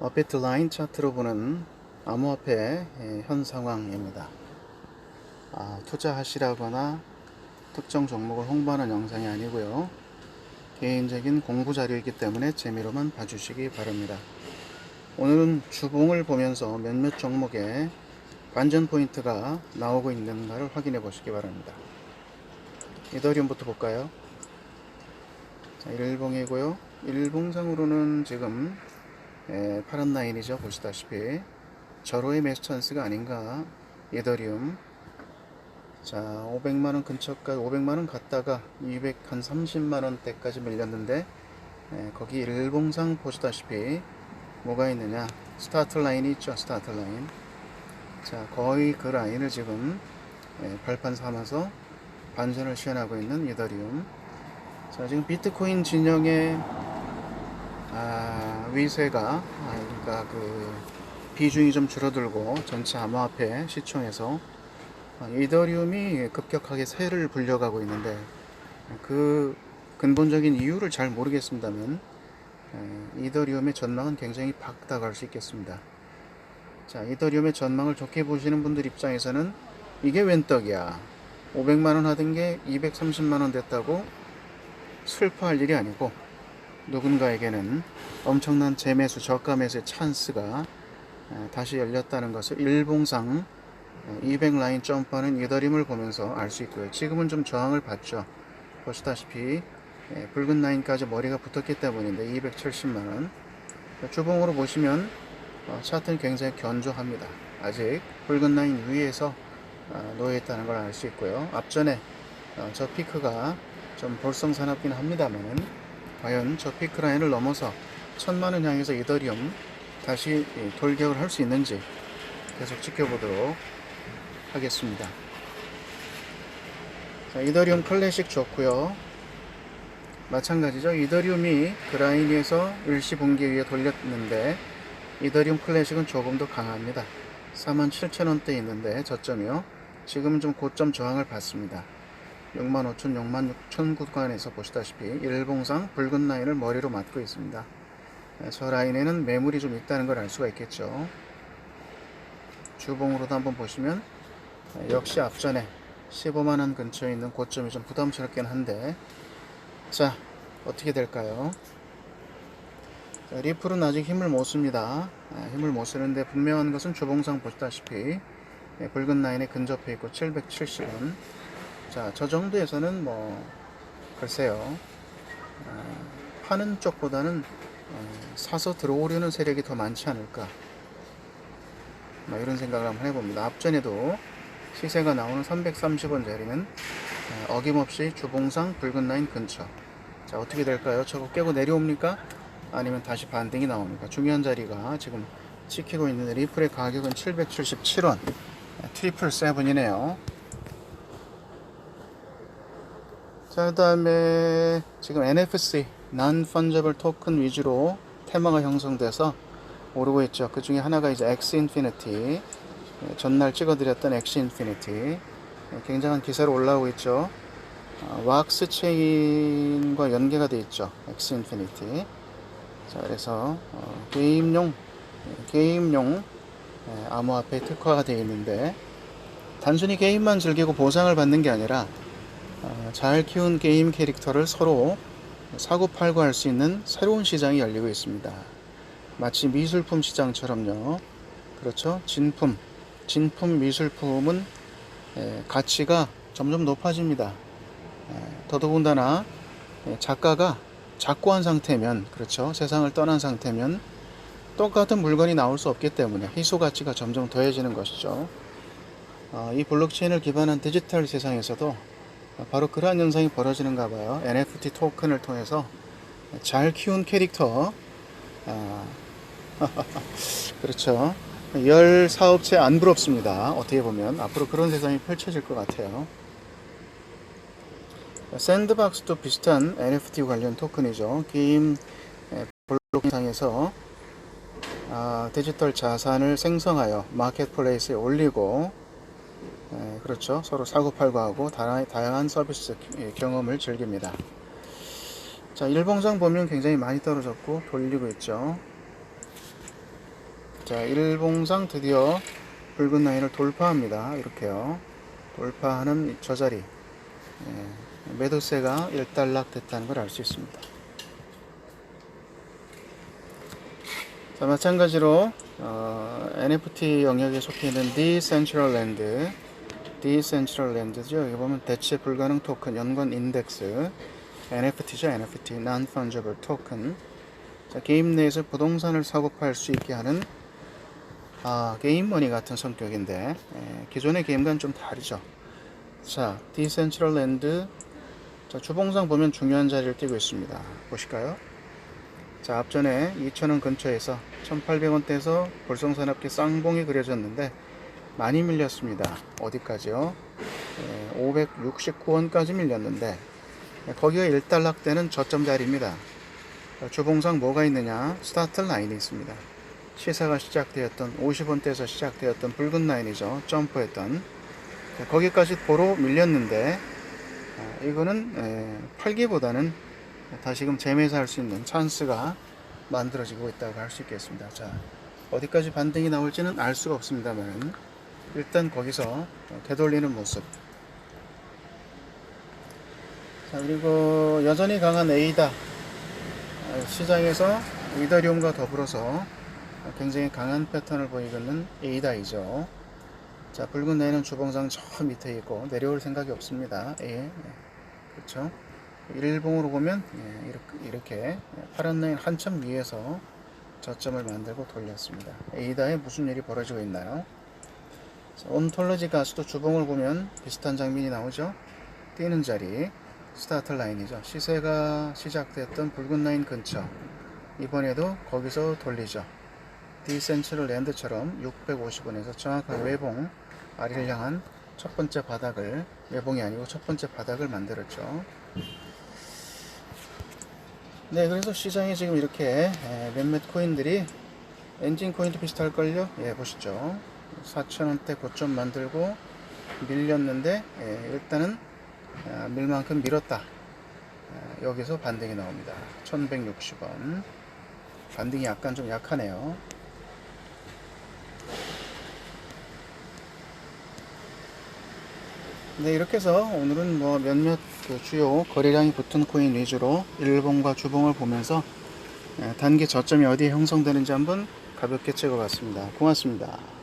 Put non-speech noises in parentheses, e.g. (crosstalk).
어비트 라인 차트로 보는 암호화폐 예, 현 상황입니다. 아, 투자하시라거나 특정 종목을 홍보하는 영상이 아니고요. 개인적인 공부 자료이기 때문에 재미로만 봐주시기 바랍니다. 오늘은 주봉을 보면서 몇몇 종목에 관전 포인트가 나오고 있는가를 확인해 보시기 바랍니다. 이더리움부터 볼까요? 자, 일봉이고요. 일봉상으로는 지금 예, 파란 라인이죠. 보시다시피 절호의 매수 찬스가 아닌가. 이더리움. 자, 500만원 근처까지 500만원 갔다가 200한 30만원대까지 밀렸는데 예, 거기 일봉상 보시다시피 뭐가 있느냐 스타트 라인이 있죠 스타트 라인 자 거의 그 라인을 지금 예, 발판 삼아서 반전을 시연하고 있는 이더리움 자 지금 비트코인 진영의 아, 위세가 아, 그러니까 그 비중이 좀 줄어들고 전체 암호화폐 시총에서 아, 이더리움이 급격하게 세를 불려가고 있는데 그 근본적인 이유를 잘 모르겠습니다만 에, 이더리움의 전망은 굉장히 할수 있겠습니다. 자, 이더리움의 전망을 좋게 보시는 분들 입장에서는 이게 웬 떡이야. 500만원 하던 게 230만원 됐다고 슬퍼할 일이 아니고 누군가에게는 엄청난 재매수 저가 매수의 찬스가 에, 다시 열렸다는 것을 일봉상 200 라인 점프하는 이더리움을 보면서 알 수 있고요. 지금은 좀 저항을 받죠. 보시다시피 예, 붉은 라인까지 머리가 붙었기 때문인데 270만원 주봉으로 보시면 어, 차트는 굉장히 견조합니다 아직 붉은 라인 위에서 어, 놓여있다는 걸 알 수 있고요 앞전에 어, 저 피크가 좀 볼썽사납긴 합니다만 과연 저 피크 라인을 넘어서 천만원 향해서 이더리움 다시 이 돌격을 할 수 있는지 계속 지켜보도록 하겠습니다 자, 이더리움 클래식 좋고요 마찬가지죠. 이더리움이 그라인에서 일시 분기 위에 돌렸는데 이더리움 클래식은 조금 더 강합니다. 47,000원대 있는데 저점이요. 지금은 좀 고점 저항을 받습니다. 65,000, 66,000 구간에서 보시다시피 일봉상 붉은 라인을 머리로 맞고 있습니다. 저 라인에는 매물이 좀 있다는 걸 알 수가 있겠죠. 주봉으로도 한번 보시면 역시 앞전에 15만원 근처에 있는 고점이 좀 부담스럽긴 한데 자 어떻게 될까요 자, 리플은 아직 힘을 못 씁니다 아, 힘을 못 쓰는데 분명한 것은 주봉상 보시다시피 예, 붉은 라인에 근접해 있고 770원 자 저 정도에서는 뭐 글쎄요. 아, 파는 쪽보다는 어, 사서 들어오려는 세력이 더 많지 않을까. 뭐 이런 생각을 한번 해봅니다. 앞전에도 시세가 나오는 330원짜리는 어, 어김없이 주봉상 붉은 라인 근처. 자 어떻게 될까요? 저거 깨고 내려옵니까? 아니면 다시 반등이 나옵니까? 중요한 자리가 지금 지키고 있는 리플의 가격은 777원. 트리플 세븐이네요 자 그 다음에 지금 NFC non fungible 토큰 위주로 테마가 형성돼서 오르고 있죠 그 중에 하나가 이제 X 인피니티 전날 찍어드렸던 X 네, 굉장한 기세로 올라오고 있죠. 어, 왁스 체인과 연계가 되어 있죠. 엑스 인피니티. 자, 그래서 어, 게임용 게임용 예, 암호화폐 특화가 되어 있는데 단순히 게임만 즐기고 보상을 받는 게 아니라 어, 잘 키운 게임 캐릭터를 서로 사고팔고 할 수 있는 새로운 시장이 열리고 있습니다. 마치 미술품 시장처럼요. 그렇죠? 진품, 진품 미술품은 예, 가치가 점점 높아집니다. 예, 더더군다나 예, 작가가 작고한 상태면 그렇죠 세상을 떠난 상태면 똑같은 물건이 나올 수 없기 때문에 희소 가치가 점점 더해지는 것이죠. 어, 이 블록체인을 기반한 디지털 세상에서도 바로 그러한 현상이 벌어지는가 봐요. NFT 토큰을 통해서 잘 키운 캐릭터, 아, (laughs) 그렇죠. 열 사업체 안 부럽습니다. 어떻게 보면 앞으로 그런 세상이 펼쳐질 것 같아요. 샌드박스도 비슷한 NFT 관련 토큰이죠. 게임 블록상에서 아, 디지털 자산을 생성하여 마켓플레이스에 올리고 에, 그렇죠. 서로 사고팔고 하고 다, 다양한 서비스 경험을 즐깁니다. 자, 일봉상 보면 굉장히 많이 떨어졌고 돌리고 있죠. 자, 일봉상 드디어 붉은 라인을 돌파합니다. 이렇게요. 돌파하는 저 자리. 예, 매도세가 일단락 됐다는 걸 알 수 있습니다. 자, 마찬가지로 어, NFT 영역에 속해 있는 Decentraland, Decentraland죠. 여기 보면 대체 불가능 토큰, 연관 인덱스, NFT죠. NFT, Non-Fungible Token. 자, 게임 내에서 부동산을 사고 팔 수 있게 하는 아, 게임머니 같은 성격인데 예, 기존의 게임과는 좀 다르죠. 자, Decentraland 자, 주봉상 보면 중요한 자리를 띄고 있습니다. 보실까요? 자, 앞전에 2,000원 근처에서 1,800원대에서 볼성산업계 쌍봉이 그려졌는데 많이 밀렸습니다. 어디까지요? 예, 569원까지 밀렸는데 예, 거기가 일단락되는 저점 자리입니다. 자, 주봉상 뭐가 있느냐? 스타트 라인이 있습니다. 시세가 시작되었던 50원대에서 시작되었던 붉은 라인이죠. 점프했던 자, 거기까지 도로 밀렸는데 아, 이거는 에, 팔기보다는 다시금 재매수할 수 있는 찬스가 만들어지고 있다고 할 수 있겠습니다. 자, 어디까지 반등이 나올지는 알 수가 없습니다만 일단 거기서 되돌리는 모습. 자, 그리고 여전히 강한 에이다 아, 시장에서 이더리움과 더불어서 굉장히 강한 패턴을 보이고 있는 에이다이죠. 자, 붉은 라인은 주봉상 저 밑에 있고 내려올 생각이 없습니다. 예, 예. 그렇죠. 일봉으로 보면 예, 이렇게, 이렇게 파란 라인 한참 위에서 저점을 만들고 돌렸습니다. 에이다에 무슨 일이 벌어지고 있나요? 자, 온톨러지 가스도 주봉을 보면 비슷한 장면이 나오죠. 뛰는 자리 스타트 라인이죠. 시세가 시작됐던 붉은 라인 근처 이번에도 거기서 돌리죠. 디센트럴 랜드처럼 650원에서 정확한 외봉 아래를 향한 첫 번째 바닥을 외봉이 아니고 첫 번째 바닥을 만들었죠. 네, 그래서 시장이 지금 이렇게 에, 몇몇 코인들이 엔진 코인도 비슷할걸요? 예, 보시죠. 4,000원대 고점 만들고 밀렸는데 예, 일단은 아, 밀만큼 밀었다. 아, 여기서 반등이 나옵니다. 1160원. 반등이 약간 좀 약하네요. 네, 이렇게 해서 오늘은 뭐 몇몇 그 주요 거래량이 붙은 코인 위주로 일봉과 주봉을 보면서 예, 단기 저점이 어디에 형성되는지 한번 가볍게 찍어봤습니다. 고맙습니다.